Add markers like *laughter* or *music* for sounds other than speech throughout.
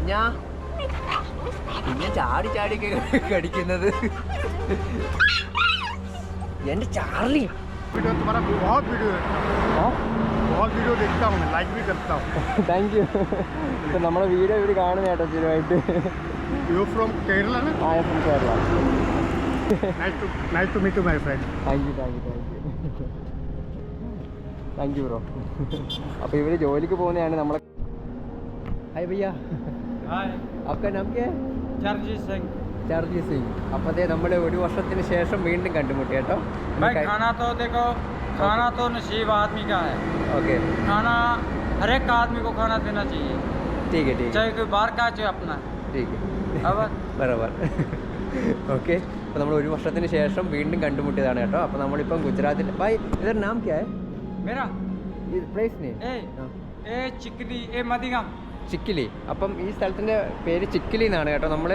കുഞ്ഞാ കുഞ്ഞ ചാടി ചാടിയൊക്കെ കടിക്കുന്നത് എന്റെ ചാർലി वीडियो तुम्हारा बहुत वीडियो देखता हूँ बहुत वीडियो देखता हूँ मैं लाइक भी करता हूँ താങ്ക് യു ഇപ്പൊ നമ്മുടെ വീഡിയോ ഇവിടെ കാണുന്ന കേട്ടോ സ്ഥിരമായിട്ട് यू फ्रॉम केरला ना ആയ from Kerala nice to nice to meet you my friend thank you thank you thank you thank you bro അപ്പോൾ ഇവര് ജോലിക്ക് പോകുന്നതാണ് നമ്മളെ ഹായ് ഭയ്യ हाय आपका नाम क्या है चरणजीत सिंह ചാർജി സിംഗ് അപ്പത്തേ നമ്മൾ ഒരു വർഷത്തിന് ശേഷം വീണ്ടും കണ്ടുമുട്ടി കേട്ടോ भाई खाना तो देखो खाना तो नसीब आदमी का है ഓക്കെ खाना हर एक आदमी को खाना देना चाहिए ठीक है ठीक है चाहे कोई बाहर का चाहे अपना ठीक है अब ബറബർ ഓക്കെ അപ്പോൾ നമ്മൾ ഒരു വർഷത്തിന് ശേഷം വീണ്ടും കണ്ടുമുട്ടിയതാണ് കേട്ടോ അപ്പോൾ നമ്മളിപ്പം ഗുജറാത്തിൽ ബൈ ഇതൊരു നാം ക്യാ ഹൈ मेरा ഇത് പ്ലേസ് നെയിം ए ए चिकली ए मदिगम ചിക്കിലി. അപ്പം ഈ സ്ഥലത്തിന്റെ പേര് ചിക്കിലി എന്നാണ് കേട്ടോ. നമ്മൾ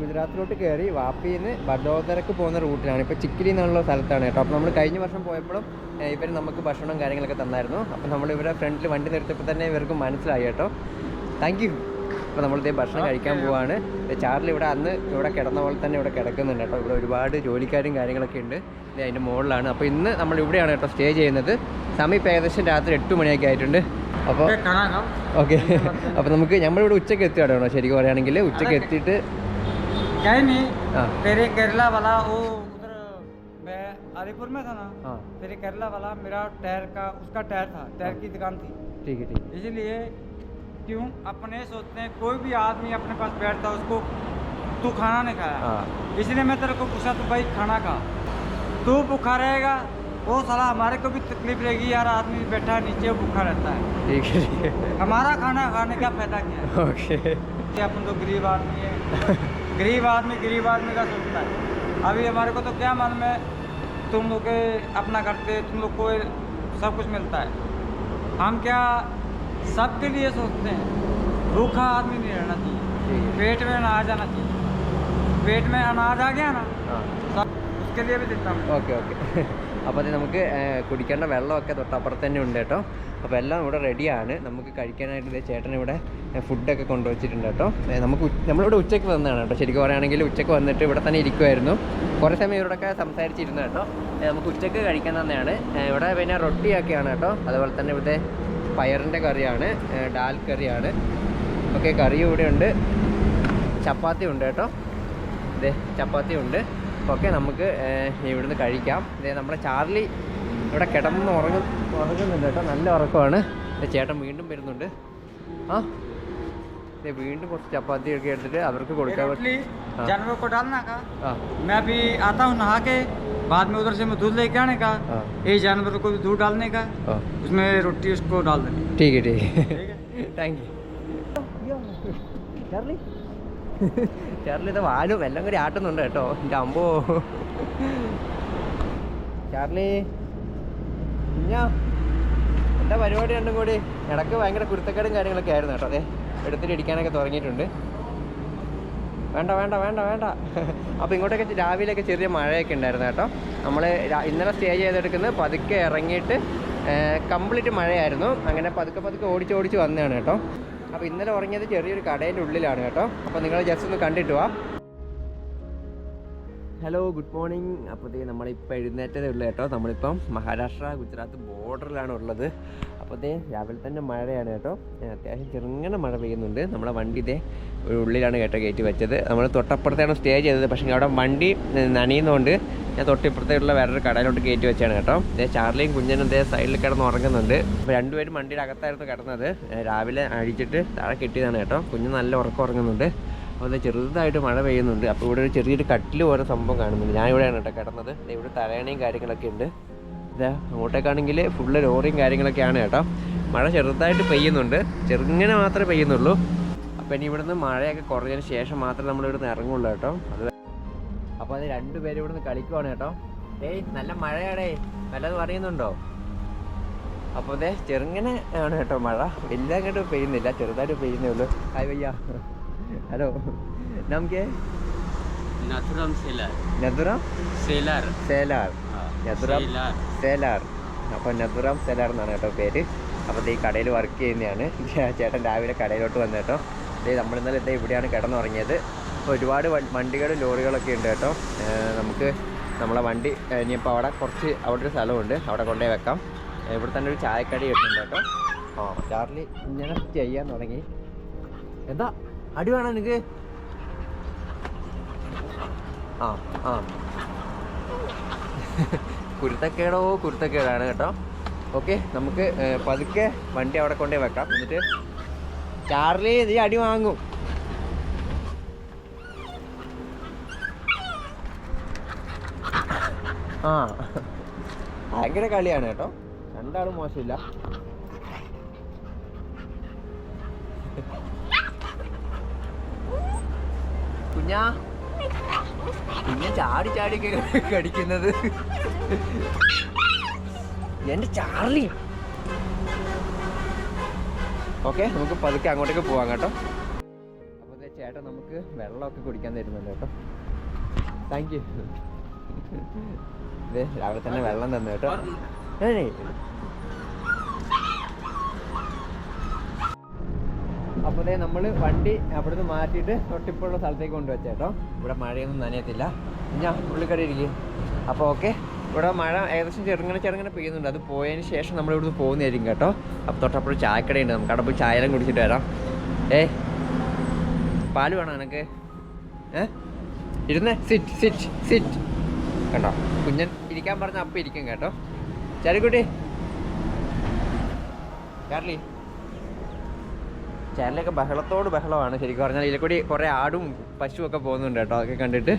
ഗുജറാത്തിലോട്ട് കയറി വാപ്പിയിൽ നിന്ന് വഡോദരക്ക് പോകുന്ന റൂട്ടിലാണ്. ഇപ്പോൾ ചിക്കിലി എന്നുള്ള സ്ഥലത്താണ് കേട്ടോ. അപ്പോൾ നമ്മൾ കഴിഞ്ഞ വർഷം പോയപ്പോഴും ഇവർ നമുക്ക് ഭക്ഷണം കാര്യങ്ങളൊക്കെ തന്നായിരുന്നു. അപ്പോൾ നമ്മൾ ഇവരെ ഫ്രണ്ടിൽ വണ്ടി നിർത്തിയപ്പോൾ തന്നെ ഇവർക്ക് മനസ്സിലായി കേട്ടോ. താങ്ക് യു അപ്പോൾ നമ്മളിതേ ഭക്ഷണം കഴിക്കാൻ പോവാണ്. ചാറിൽ ചാർലി ഇവിടെ അന്ന് ഇവിടെ കിടന്ന പോലെ തന്നെ ഇവിടെ കിടക്കുന്നുണ്ട് കേട്ടോ. ഇവിടെ ഒരുപാട് ജോലിക്കാരും കാര്യങ്ങളൊക്കെ ഉണ്ട്. ഇത് അതിന്റെ മുകളിലാണ് അപ്പോൾ ഇന്ന് നമ്മൾ ഇവിടെയാണ് കേട്ടോ സ്റ്റേ ചെയ്യുന്നത്. സമയം ഇപ്പോൾ ഏകദേശം രാത്രി എട്ട് മണിയൊക്കെ ആയിട്ടുണ്ട്. അപ്പോൾ ए, खाना खाओ ഓക്കെ അപ്പോൾ നമുക്ക് നമ്മളിവിടെ ഉച്ചയ്ക്ക് എത്തുകയാണ് കേട്ടോ ശരിക്കും പറയുകയാണെങ്കിൽ ഉച്ചയ്ക്ക് എത്തിയിട്ട് कहीं नहीं ആ तेरे केरला वाला वो उधर मैं अलीपुर में था ना हाँ तेरे केरला वाला मेरा टायर का उसका टायर था टायर की दुकान थी ठीक है ठीक इसलिए क्यों अपने सोचते हैं कोई भी आदमी अपने पास बैठता है उसको तू खाना नहीं खाया हाँ इसलिए मैं तेरे को पूछा तू भाई खाना खा तू भूखा रहेगा वो साला हमारे को भी तकलीफ़ रहेगी यार आदमी बैठा है नीचे भूखा रहता है। ठीक है ठीक है। हमारा खाना खाने का फ़ायदा क्या है? ओके। अपन तो गरीब आदमी है। गरीब आदमी गरीब आदमी का सोचता है। अभी हमारे को तो क्या मालूम है तुम लोग के अपना करते तुम लोग को सब कुछ मिलता है। हम क्या सबके लिए सोचते हैं भूखा आदमी नहीं रहना चाहिए। पेट में अनाज आना चाहिए। पेट में अनाज आ गया ना? Okay okay. അപ്പോൾ അത് നമുക്ക് കുടിക്കേണ്ട വെള്ളമൊക്കെ തൊട്ടപ്പുറത്ത് തന്നെ ഉണ്ട് കേട്ടോ. അപ്പോൾ എല്ലാം ഇവിടെ റെഡിയാണ്. നമുക്ക് കഴിക്കാനായിട്ട് ഇതേ ചേട്ടൻ ഇവിടെ ഫുഡൊക്കെ കൊണ്ടുവച്ചിട്ടുണ്ട് കേട്ടോ. നമുക്ക് നമ്മളിവിടെ ഉച്ചയ്ക്ക് വന്നതാണ് കേട്ടോ. ശരിക്കും പറയുകയാണെങ്കിൽ ഉച്ചയ്ക്ക് വന്നിട്ട് ഇവിടെ തന്നെ ഇരിക്കുമായിരുന്നു കുറേ സമയം ഇവിടെയൊക്കെ സംസാരിച്ചിരുന്നു കേട്ടോ. നമുക്ക് ഉച്ചയ്ക്ക് കഴിക്കാൻ തന്നെയാണ്. ഇവിടെ പിന്നെ റൊട്ടിയൊക്കെയാണ് കേട്ടോ. അതുപോലെ തന്നെ ഇവിടുത്തെ പയറിന്റെ കറിയാണ് ഡാൽ കറിയാണ്. ഓക്കെ കറിയും ഇവിടെ ഉണ്ട് ചപ്പാത്തി ഉണ്ട് കേട്ടോ. ഇതേ ചപ്പാത്തി ഉണ്ട് ഓക്കെ നമുക്ക് ഏഹ്, ഇവിടുന്ന് കഴിക്കാം ഇതേ നമ്മുടെ ചാർലി ഇവിടെ കിടന്ന് ഉറങ്ങും ഉറങ്ങുന്നുണ്ട് കേട്ടോ നല്ല ഉറക്കമാണ് ദേ ചേട്ടൻ വീണ്ടും വരുന്നുണ്ട് ആ ദേ വീണ്ടും കുറച്ച് ചപ്പാത്തി ഒക്കെ എടുത്തിട്ട് അവർക്ക് ये കൊടുക്കാൻ रोटली हाँ। जानवर को डालना का ആ मैं अभी आता हूँ नहा के बाद में उधर से मैं दूध लेके आने का हाँ। ये जानवर को भी दूध डालने का ആ उसमें रोटी उसको डाल देनी ठीक है ठीक है ठीक है താങ്ക് യു ചാർലി ഇത് വാലും എല്ലാം കൂടി ആട്ടുന്നുണ്ട് കേട്ടോ. എന്റെ അമ്പോ. ചാർലി കുഞ്ഞാ എന്താ പരിപാടി രണ്ടും കൂടി? ഇടയ്ക്ക് ഭയങ്കര കുരുത്തക്കേടും കാര്യങ്ങളൊക്കെ ആയിരുന്നു കേട്ടോ. അതെ എടുത്തിട്ട് ഇടിക്കാനൊക്കെ തുടങ്ങിയിട്ടുണ്ട്. വേണ്ട വേണ്ട വേണ്ട വേണ്ട. അപ്പോൾ ഇങ്ങോട്ടൊക്കെ രാവിലെയൊക്കെ ചെറിയ മഴയൊക്കെ ഉണ്ടായിരുന്നു കേട്ടോ. നമ്മൾ ഇന്നലെ സ്റ്റേ ചെയ്തെടുക്കുന്നത് പതുക്കെ ഇറങ്ങിയിട്ട് കംപ്ലീറ്റ് മഴയായിരുന്നു. അങ്ങനെ പതുക്കെ പതുക്കെ ഓടിച്ച് ഓടിച്ച് വന്നതാണ് കേട്ടോ. അപ്പോൾ ഇന്നലെ ഉറങ്ങിയത് ചെറിയൊരു കടേന്റെ ഉള്ളിലാണ് കേട്ടോ. അപ്പോൾ നിങ്ങൾ ജസ്റ്റ് ഒന്ന് കണ്ടിട്ട് വാ. ഹലോ ഗുഡ് മോർണിംഗ് അപ്പോൾ ദേ നമ്മളിപ്പോൾ എഴുന്നേറ്റതേ ഉള്ളൂ കേട്ടോ. നമ്മളിപ്പം മഹാരാഷ്ട്ര ഗുജറാത്ത് ബോർഡറിലാണ് ഉള്ളത്. അപ്പോൾ ദേ രാവിലെ തന്നെ മഴയാണ് കേട്ടോ. അത്യാവശ്യം ചെറുങ്ങനെ മഴ പെയ്യുന്നുണ്ട്. നമ്മളെ വണ്ടി ഇതേ ഒരു ഉള്ളിലാണ് കേട്ടോ കയറ്റി വെച്ചത്. നമ്മൾ തൊട്ടപ്പുറത്താണ് സ്റ്റേ ചെയ്തത്. പക്ഷേ അവിടെ വണ്ടി നനയുന്നതുകൊണ്ട് ഞാൻ തൊട്ടിപ്പുറത്തേക്കുള്ള വേറൊരു കടയിലോട്ട് കയറ്റി വെച്ചാണ് കേട്ടോ. ഇതേ ചാർലിയും കുഞ്ഞനും ഇതേ സൈഡിൽ കിടന്ന് ഉറങ്ങുന്നുണ്ട്. അപ്പോൾ രണ്ടുപേരും വണ്ടിയുടെ അകത്തായിരുന്നു കിടന്നത്. രാവിലെ അഴിച്ചിട്ട് താഴെ കെട്ടിയതാണ് കേട്ടോ. കുഞ്ഞ് നല്ല ഉറക്കം ഉറങ്ങുന്നുണ്ട്. അപ്പോൾ ചെറുതായിട്ട് മഴ പെയ്യുന്നുണ്ട്. അപ്പോൾ ഇവിടെ ഒരു ചെറിയൊരു കട്ടിൽ പോലെ സംഭവം കാണുന്നുണ്ട്. ഞാൻ ഇവിടെയാണ് കേട്ടോ കിടന്നത്. ഇവിടെ തലയണയും കാര്യങ്ങളൊക്കെ ഉണ്ട്. ഇതാ അങ്ങോട്ടേക്കാണെങ്കിൽ ഫുള്ള് ലോറിയും കാര്യങ്ങളൊക്കെയാണ് കേട്ടോ. മഴ ചെറുതായിട്ട് പെയ്യുന്നുണ്ട്. ചെറുങ്ങനെ മാത്രമേ പെയ്യുന്നുള്ളൂ. അപ്പോൾ ഇനി ഇവിടുന്ന് മഴയൊക്കെ കുറഞ്ഞതിന് ശേഷം മാത്രമേ നമ്മൾ ഇവിടുന്ന് ഇറങ്ങുള്ളൂ കേട്ടോ. അത് അപ്പോൾ അത് രണ്ടുപേരും ഇവിടെ നിന്ന് കളിക്കുവാണ് കേട്ടോ. ഏയ് നല്ല മഴയാടേ. നല്ലത് പറയുന്നുണ്ടോ അപ്പോൾ അതെ ചെറുങ്ങനെ ആണ് കേട്ടോ മഴ. വലുതായിട്ട് പെയ്യുന്നില്ല. ചെറുതായിട്ട് പെയ്യുന്നേ ഉള്ളൂ. ഹായ് വയ്യ. ഹലോ. നമുക്ക്? അപ്പൊ സേലാർ. സെലാർ. എന്നാണ് കേട്ടോ പേര്. അപ്പോൾ ഈ കടയിൽ വർക്ക് ചെയ്യുന്നതാണ്. *laughs* ചേട്ടൻ രാവിലെ കടയിലോട്ട് വന്നു കേട്ടോ. നമ്മൾ ഇന്നലെ ഇതാ ഇവിടെയാണ് കിടന്നുറങ്ങിയത്. ഒരുപാട് വണ്ടികൾ ലോറികളൊക്കെ ഉണ്ട് കേട്ടോ. നമുക്ക് നമ്മളെ വണ്ടി ഇനിയിപ്പോൾ അവിടെ കുറച്ച് അവിടെ ഒരു സ്ഥലമുണ്ട്. അവിടെ കൊണ്ടുപോയി വെക്കാം. ഇവിടെ തന്നെ ഒരു ചായക്കടി കിട്ടുന്നുണ്ട് കേട്ടോ. ആ ചാർലി ഇങ്ങനെ ചെയ്യാൻ തുടങ്ങി. എന്താ? അടി വേണം എനിക്ക് ആ ആ. കുരുത്തക്കേടോ കുരുത്തക്കേടാണ് കേട്ടോ. ഓക്കെ നമുക്ക് പതുക്കെ വണ്ടി അവിടെ കൊണ്ടേ വെക്കാം. എന്നിട്ട് ചാർലി നീ അടി വാങ്ങും. ആ. ഭയങ്കര കളിയാണ് കേട്ടോ. രണ്ടാളും മോശമില്ല. കുഞ്ഞാ. കുഞ്ഞ ചാടി ചാടി കടിക്കുന്നത്. എന്റെ ചാർലി. ഓക്കെ നമുക്ക് പതുക്കെ അങ്ങോട്ടേക്ക് പോവാം കേട്ടോ. അപ്പോൾ ചേട്ടൻ നമുക്ക് വെള്ളമൊക്കെ കുടിക്കാൻ തരുന്നുണ്ട് കേട്ടോ. Thank you. രാവിലെ തന്നെ വെള്ളം തന്നു കേട്ടോ. അപ്പോൾ നമ്മൾ വണ്ടി അവിടുന്ന് മാറ്റിയിട്ട് തൊട്ടിപ്പുള്ള സ്ഥലത്തേക്ക് കൊണ്ടുവച്ച കേട്ടോ. ഇവിടെ മഴയൊന്നും നനയത്തില്ല. ഞാൻ ഉള്ളിക്കടി ഇരിക്കും. അപ്പോൾ ഓക്കെ ഇവിടെ മഴ ഏകദേശം ചെറുങ്ങനെ ചെറുങ്ങനെ പെയ്യുന്നുണ്ട്. അത് പോയതിന് ശേഷം നമ്മൾ ഇവിടുന്ന് പോകുന്നതായിരിക്കും കേട്ടോ. അപ്പോൾ തൊട്ടപ്പോഴും ചായക്കടയുണ്ട് നമുക്ക് അവിടെ പോയി ചായയെല്ലാം കുടിച്ചിട്ട് വരാം. ഏ പാൽ വേണോ നിനക്ക്? ഏ? ഇരുന്നേ സിറ്റ് സിറ്റ് സിറ്റ് കണ്ടോ? കുഞ്ഞൻ ഇരിക്കാൻ പറഞ്ഞ അപ്പം ഇരിക്കും കേട്ടോ. ചാരിക്കുട്ടി. ചാർലി. ചാനലൊക്കെ ബഹളത്തോട് ബഹളമാണ്. ശരിക്കും പറഞ്ഞാൽ ഇതിൽ കൂടി കുറേ ആടും പശുവൊക്കെ പോകുന്നുണ്ട് കേട്ടോ. അതൊക്കെ കണ്ടിട്ട്.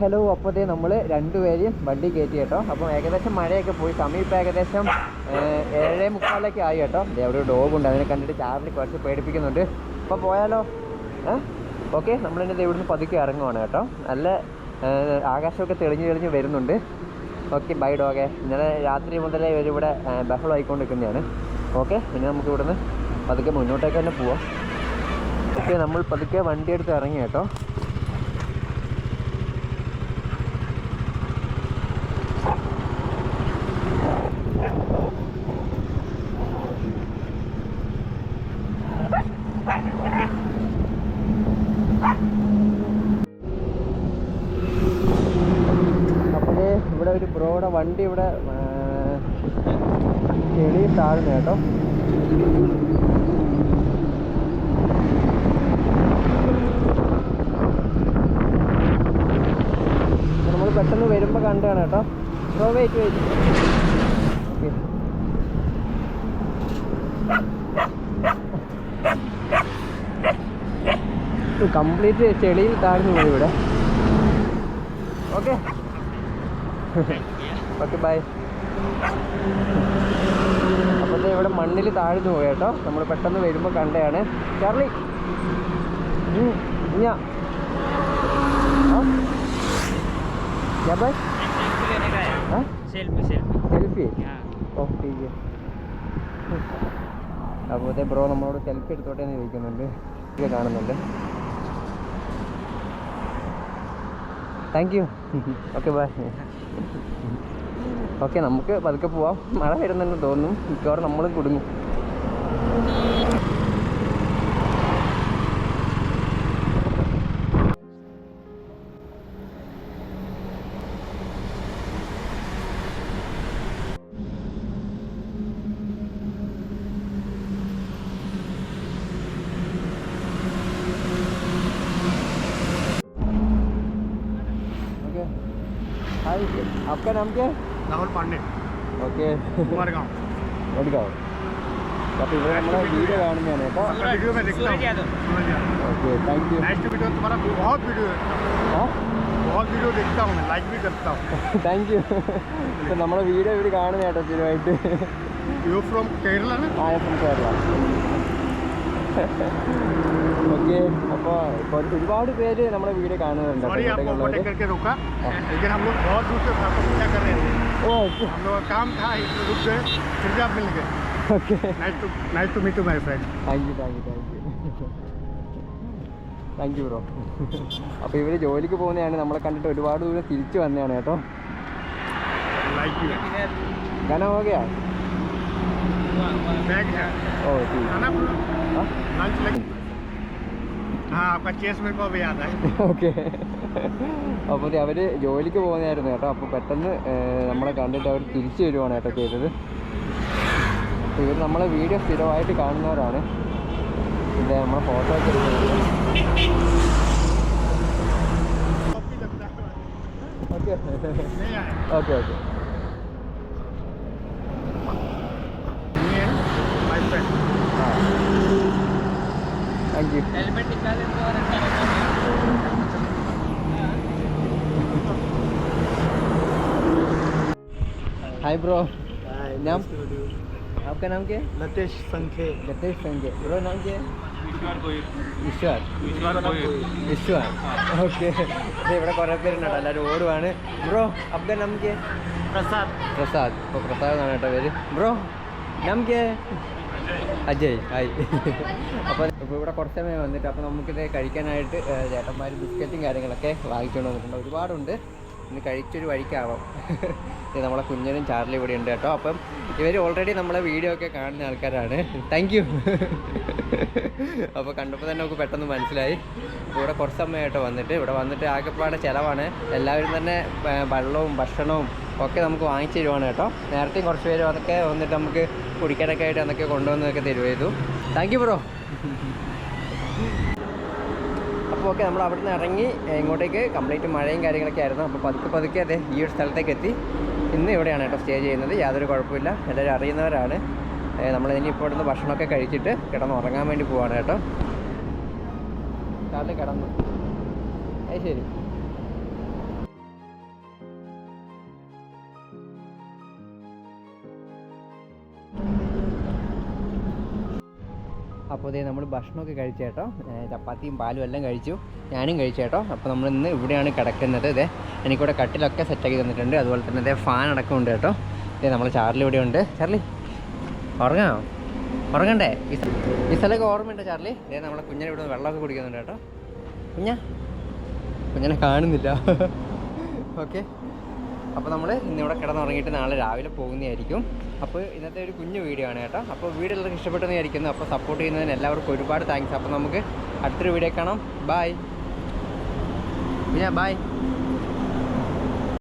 ഹലോ അപ്പോഴത്തേ നമ്മൾ രണ്ടുപേരെയും വണ്ടി കയറ്റി കേട്ടോ. അപ്പം ഏകദേശം മഴയൊക്കെ പോയി. സമയം ഇപ്പം ഏകദേശം ഏഴേ മുക്കാലൊക്കെ ആയി കേട്ടോ. അവിടെ ഡോഗ് ഉണ്ട്. അതിനെ കണ്ടിട്ട് ചാർലി കുറച്ച് പേടിപ്പിക്കുന്നുണ്ട്. അപ്പോൾ പോയാലോ? ഏഹ് ഓക്കെ നമ്മളിന്റെ ഇവിടുന്ന് പതുക്കെ ഇറങ്ങുവാണ് കേട്ടോ. നല്ല ആകാശമൊക്കെ തെളിഞ്ഞ് തെളിഞ്ഞ് വരുന്നുണ്ട്. ഓക്കെ ബൈ ഡോഗെ. ഇന്നലെ രാത്രി മുതലേ ഇവരിവിടെ ബഹളം ആയിക്കൊണ്ടിരിക്കുന്നതാണ്. ഓക്കെ ഇനി നമുക്ക് ഇവിടുന്ന് പതുക്കെ മുന്നോട്ടേക്ക് തന്നെ പോവാം. ഓക്കെ നമ്മൾ പതുക്കെ വണ്ടി എടുത്ത് ഇറങ്ങി കേട്ടോ. അപ്പോൾ ഒരു ബ്രോയുടെ വണ്ടി ഇവിടെ ചെളി താഴ്ന്നു കേട്ടോ. നമ്മൾ പെട്ടെന്ന് വരുമ്പോൾ കണ്ടാണ് കേട്ടോ. ബ്രോ വെയിറ്റ് വെയിറ്റ് കംപ്ലീറ്റ് ചെളിയിൽ താഴ്ന്നു പോയി ഇവിടെ. ഓക്കെ ഓക്കെ ബൈ അപ്പോഴത്തെ ഇവിടെ മണ്ണിൽ താഴ്ന്നു പോയി കേട്ടോ. നമ്മൾ പെട്ടെന്ന് വരുമ്പോൾ കണ്ടയാണ് ചാർലി ഞാ സെൽഫി അപ്പോഴത്തെ ബ്രോ നമ്മളോട് സെൽഫി എടുത്തോട്ടെ എന്ന് ചോദിക്കുന്നുണ്ട്. ഇത് കാണുന്നുണ്ട്. Thank you okay bye okay നമുക്ക് പതുക്കെ പോവാം. മഴ വരുന്നുണ്ടെന്ന് തോന്നുന്നു. മിക്കവാറും നമ്മൾ കുടുങ്ങും. हाय आपका नाम क्या है राहुल पांडे ഓക്കെ कुमार गाँव എടുക്കാവോ അപ്പോൾ ഇവിടെ നമ്മളെ വീഡിയോ കാണുന്നതാണ് കേട്ടോ आपका वीडियो में देखता हूँ Suraj Yadav. Suraj Yadav okay thank you next video तुम्हारा बहुत वीडियो देखता हूँ ആ बहुत वीडियो देखता हूँ मैं लाइक भी करता हूँ താങ്ക് യു ഇപ്പം നമ്മളെ വീഡിയോ ഇവർ കാണുന്ന കേട്ടോ സ്ഥിരമായിട്ട് यू फ्रॉम केरला ना ആ എഫ് കേരള ഓക്കെ അപ്പോൾ ഇപ്പോൾ ഒരുപാട് പേര് നമ്മുടെ വീട് കാണുന്നുണ്ട്. താങ്ക് യു ബ്രോ അപ്പോൾ ഇവർ ജോലിക്ക് പോകുന്നതാണ്. നമ്മളെ കണ്ടിട്ട് ഒരുപാട് ദൂരം തിരിച്ചു വന്നതാണ് കേട്ടോ. ഗാനം ഓക്കെയാ. बैग है ഓ ठीक खाना हाँ? लंच लग हाँ आपका चेस मेरे को अभी याद है ഓക്കെ അപ്പോൾ ദേ അവര് ജോലിക്ക് പോകുന്നതായിരുന്നു കേട്ടോ അപ്പോൾ പെട്ടെന്ന് ഏർ, നമ്മളെ കണ്ടിട്ട് അവർ തിരിച്ചു വരുവാണ് കേട്ടോ ചെയ്തത് അപ്പോൾ ഇവർ നമ്മളെ വീഡിയോ സ്ഥിരമായിട്ട് കാണുന്നവരാണ് ഇത് നമ്മളെ ഫോട്ടോ ഒക്കെ എടുക്കുന്നത് कॉफी लगता है ഓക്കെ नहीं आया okay okay thank you helmet निकाले तो और अच्छा रहता हाय ब्रो नाम आपका नाम क्या है लतेश संखे गतेश संजय ब्रो नाम क्या है ईश्वर कोई ഈശ്വർ ईश्वर कोई ഈശ്വർ ഓക്കെ ഇവിടെ കുറേ പേരുണ്ട് കേട്ടോ എല്ലാവരും ഓടുവാണ് ബ്രോ അബ്ദ നാം കെ प्रसाद പ്രസാദ് ഇപ്പോൾ പ്രസാദ് എന്നാണ് കേട്ടോ പേര് ബ്രോ നാം കെ അജയ് ഹായ്. അപ്പോൾ ഇപ്പോൾ ഇവിടെ കുറച്ച് സമയം വന്നിട്ട് അപ്പോൾ നമുക്കിത് കഴിക്കാനായിട്ട് ചേട്ടന്മാർ ബിസ്ക്കറ്റും കാര്യങ്ങളൊക്കെ വാങ്ങിച്ചുകൊണ്ട് വന്നിട്ടുണ്ട്. ഒരുപാടുണ്ട്. ഇന്ന് കഴിച്ചൊരു വഴിക്കാവാം. നമ്മളെ കുഞ്ഞനും ചാർലി ഇവിടെ ഉണ്ട് കേട്ടോ. അപ്പം ഇവർ ഓൾറെഡി നമ്മളെ വീഡിയോ ഒക്കെ കാണുന്ന ആൾക്കാരാണ്. താങ്ക് യു അപ്പോൾ കണ്ടപ്പോൾ തന്നെ നമുക്ക് പെട്ടെന്ന് മനസ്സിലായി. ഇവിടെ കുറച്ച് സമയമായിട്ട് വന്നിട്ട് ഇവിടെ വന്നിട്ട് ആകെപ്പാടെ ചിലവാണ്. എല്ലാവരും തന്നെ വെള്ളവും ഭക്ഷണവും ഒക്കെ നമുക്ക് വാങ്ങിച്ചു തരുവാണ് കേട്ടോ. നേരത്തെ കുറച്ച് പേര് അതൊക്കെ വന്നിട്ട് നമുക്ക് കുടിക്കാനൊക്കെ ആയിട്ട് അതൊക്കെ കൊണ്ടുവന്നതൊക്കെ തരുമായിരുന്നു താങ്ക് യു ബ്രോ അപ്പോൾ ഓക്കെ നമ്മൾ അവിടുന്ന് ഇറങ്ങി ഇങ്ങോട്ടേക്ക് കംപ്ലീറ്റ് മഴയും കാര്യങ്ങളൊക്കെ ആയിരുന്നു. അപ്പോൾ പതുക്കെ പതുക്കെ അതെ ഈ ഒരു സ്ഥലത്തേക്ക് എത്തി. ഇന്ന് ഇവിടെയാണ് കേട്ടോ സ്റ്റേ ചെയ്യുന്നത്. യാതൊരു കുഴപ്പമില്ല. എല്ലാവരും അറിയുന്നവരാണ്. നമ്മൾ ഇനി ഇപ്പോൾ ഇവിടുന്ന് ഭക്ഷണമൊക്കെ കഴിച്ചിട്ട് കിടന്ന് ഉറങ്ങാൻ വേണ്ടി പോവാണ് കേട്ടോ. കിടന്നു. അത് ശരി. അപ്പോൾ ഇതേ നമ്മൾ ഭക്ഷണമൊക്കെ കഴിച്ചു കേട്ടോ. ചപ്പാത്തിയും പാലും എല്ലാം കഴിച്ചു. ഞാനും കഴിച്ചു കേട്ടോ. അപ്പോൾ നമ്മൾ ഇന്ന് ഇവിടെയാണ് കിടക്കുന്നത്. ഇതേ എനിക്കിവിടെ കട്ടിലൊക്കെ സെറ്റാക്കി തന്നിട്ടുണ്ട്. അതുപോലെ തന്നെ ഇതേ ഫാൻ അടക്കമുണ്ട് കേട്ടോ. ഇതേ നമ്മൾ ചാർലി ഇവിടെ ഉണ്ട്. ചാർലി ഉറങ്ങാമോ ഉറങ്ങണ്ടേ? ഈ സ്ഥ- ഈ സ്ഥലമൊക്കെ ഓർമ്മയുണ്ടോ ചാർലി? ഇതേ നമ്മളെ കുഞ്ഞിനെ ഇവിടെ വെള്ളമൊക്കെ കുടിക്കുന്നുണ്ട് കേട്ടോ. കുഞ്ഞ? കുഞ്ഞിനെ കാണുന്നില്ല. *laughs* ഓക്കെ അപ്പോൾ നമ്മൾ ഇന്നിവിടെ കിടന്നുറങ്ങിയിട്ട് നാളെ രാവിലെ പോകുന്നതായിരിക്കും. അപ്പോൾ ഇന്നത്തെ ഒരു കുഞ്ഞു വീഡിയോ ആണ് കേട്ടോ. അപ്പോൾ വീഡിയോ എല്ലാവർക്കും ഇഷ്ടപ്പെട്ടെന്ന് വിചാരിക്കുന്നു. അപ്പോൾ സപ്പോർട്ട് ചെയ്യുന്നതിന് എല്ലാവർക്കും ഒരുപാട് താങ്ക്സ് അപ്പോൾ നമുക്ക് അടുത്തൊരു വീഡിയോ കാണാം. ബായ് പിന്നെ ബായ്